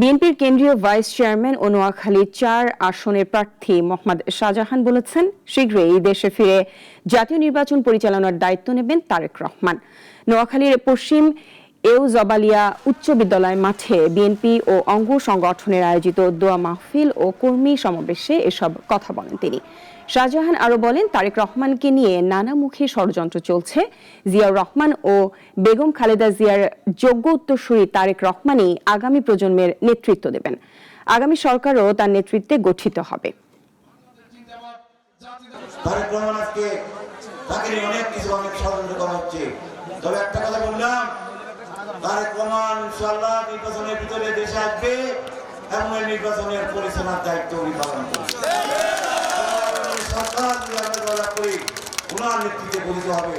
বিএনপির কেন্দ্রীয় vice chairman ও নোয়াখালী চার আসনের প্রার্থী মোহাম্মদ শাহজাহান বলেছেন, শীঘ্রই এই দেশে ফিরে জাতীয় নির্বাচন পরিচালনার দায়িত্ব নেবেন তারেক রহমান। নোয়াখালীর পশ্চিম এউ জবালিয়া উচ্চ বিদ্যালয় মাঠে বিএনপি ও অঙ্গ সংগঠনের আয়োজিত দোয়া মাহফিল ও কর্মী সমাবেশে এসব কথা বলেন তিনি। শাহজাহান আরও বলেন, তারেক রহমানকে নিয়ে নানামুখী ষড়যন্ত্র চলছে। জিয়াউর রহমান ও বেগম খালেদা জিয়ার যোগ্য উত্তরসূরি তারেক রহমানই আগামী প্রজন্মের নেতৃত্ব দেবেন। আগামী সরকারও তার নেতৃত্বে গঠিত হবে। তবে একটা কথা বললাম তারেক রহমান ইনশাল্লাহ নির্বাচনের ভিতরে দেশে আসবে এবং এই নির্বাচনের পরিচালনার দায়িত্ব উনি পালন করবে সরকার যদি আমরা করি, ওনার নেতৃত্বে গঠিত হবে।